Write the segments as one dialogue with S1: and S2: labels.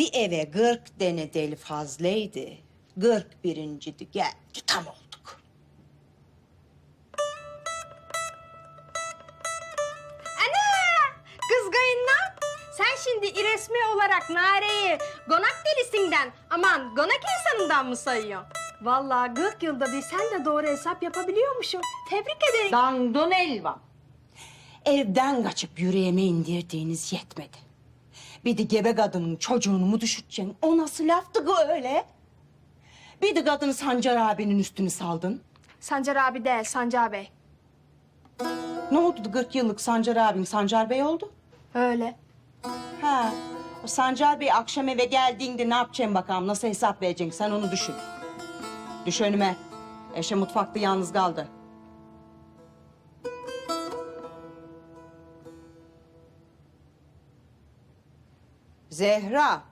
S1: Bir eve kırk tane deli fazlaydı. Kırk birinciydi geldi tam olduk.
S2: Ana! Kız kayınlam, sen şimdi resmi olarak Nare'yi gonak delisinden, aman gonak insanından mı sayıyorsun? Vallahi 40 yılda bir sen de doğru hesap yapabiliyormuşsun. Tebrik ederim.
S1: Dandun elvan. Evden kaçıp yüreğime indirdiğiniz yetmedi. Bir de gebe kadının çocuğunu mu düşüreceksin? O nasıl laftı ki öyle? Bir de kadını Sancar abinin üstünü saldın.
S2: Sancar abi değil, Sancar Bey.
S1: Ne oldu 40 yıllık Sancar abin Sancar Bey oldu?
S2: Öyle.
S1: Ha. O Sancar Bey akşam eve geldiğinde ne yapacaksın bakalım? Nasıl hesap vereceksin? Sen onu düşün. Düş önüme. Eşe mutfakta yalnız kaldı. Zehra.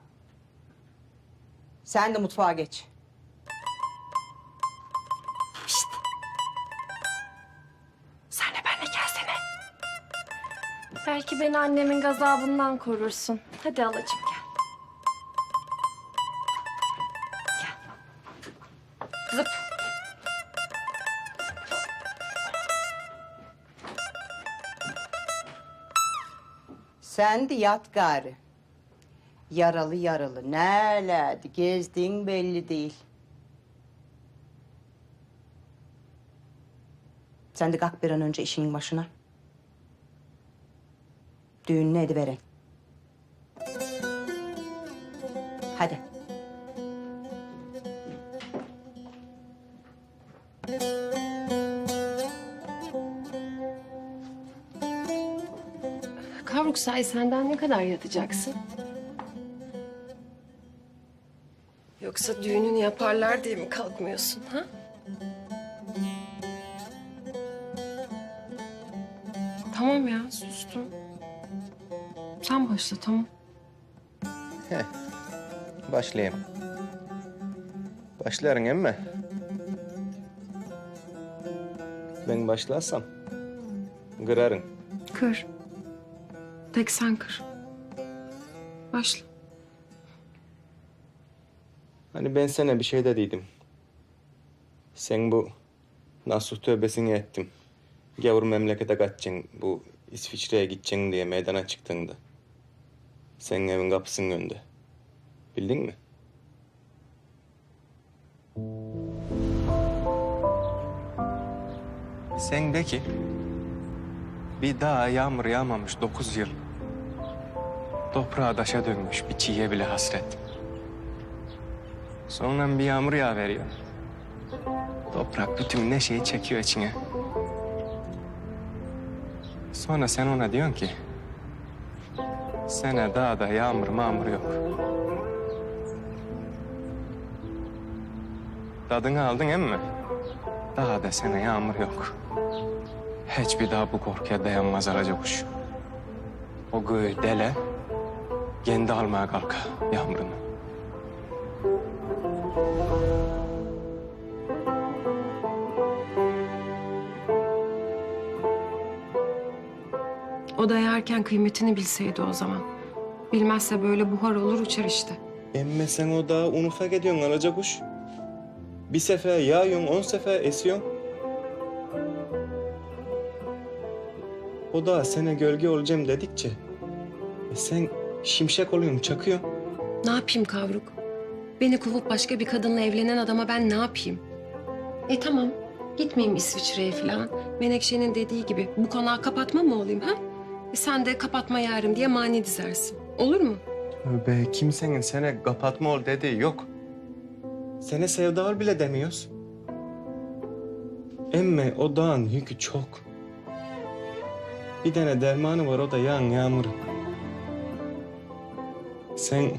S1: Sen de mutfağa geç.
S2: Sen de benimle gelsene. Belki beni annemin gazabından korursun. Hadi alacığım gel. Gel. Zıp.
S1: Sen de yat gari. Yaralı yaralı. Nerelerde gezdin belli değil. Sen de kalk bir an önce işinin başına. Düğününü ediveren. Hadi.
S3: Kavruk say senden ne kadar yatacaksın? Yoksa düğününü yaparlar diye mi kalkmıyorsun ha? Tamam ya sustum. Sen başla tamam.
S4: Heh. Başlayayım. Başlarım emme. Ben başlarsam kırarım.
S3: Kır. Tek sen kır. Başla.
S4: Hani ben sana bir şey dediydim. Sen bu Nasuh tövbesini ettim. Gavur memlekete kaçacaksın, bu İsviçre'ye gideceksin diye meydana çıktığında. Senin evin kapısının önünde. Bildin mi? Sen de ki bir daha yağmur yağmamış dokuz yıl. Toprağa taşa dönmüş bir çiğe bile hasret. Sonra bir yağmur yağveriyor. Toprak bütün neşeyi çekiyor içine. Sonra sen ona diyorsun ki... ...sene dağda yağmur mağmur yok. Tadını aldın emmi. Daha da sene yağmur yok. Hiçbir daha bu korkuya dayanmaz araca kuş. O göğü dele, kendi almaya kalka yağmurunu.
S3: O da yerken kıymetini bilseydi o zaman. Bilmezse böyle buhar olur uçar işte.
S4: Emme sen o dağı un ufak ediyorsun alaca kuş. Bir sefer yağıyorsun, on sefer esiyorsun. O da sene gölge olacağım dedikçe... E sen şimşek oluyorsun, çakıyorsun.
S3: Ne yapayım Kavruk? Beni kovup başka bir kadınla evlenen adama ben ne yapayım? E tamam, gitmeyeyim İsviçre'ye falan. Menekşe'nin dediği gibi bu konağı kapatma mı olayım ha? E sen de kapatma yarım diye mani dizersin. Olur mu?
S4: Be kimsenin sene kapatma ol dediği yok. Sene sevda ol bile demiyoruz. Emme o dağın yükü çok. Bir tane dermanı var o da yağın yağmuru. Sen...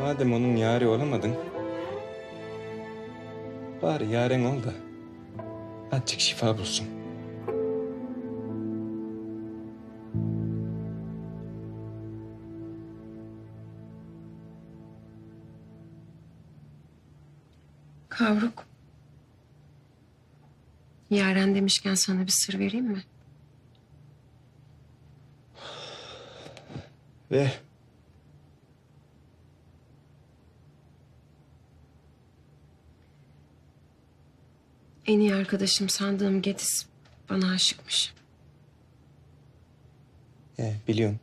S4: Madem onun yari olamadın... Bari yaren ol da... Azıcık şifa bulsun.
S3: Kavruk. Yaren demişken sana bir sır vereyim mi?
S4: Ve
S3: En iyi arkadaşım sandığım Gediz bana aşıkmış.
S4: He biliyorum.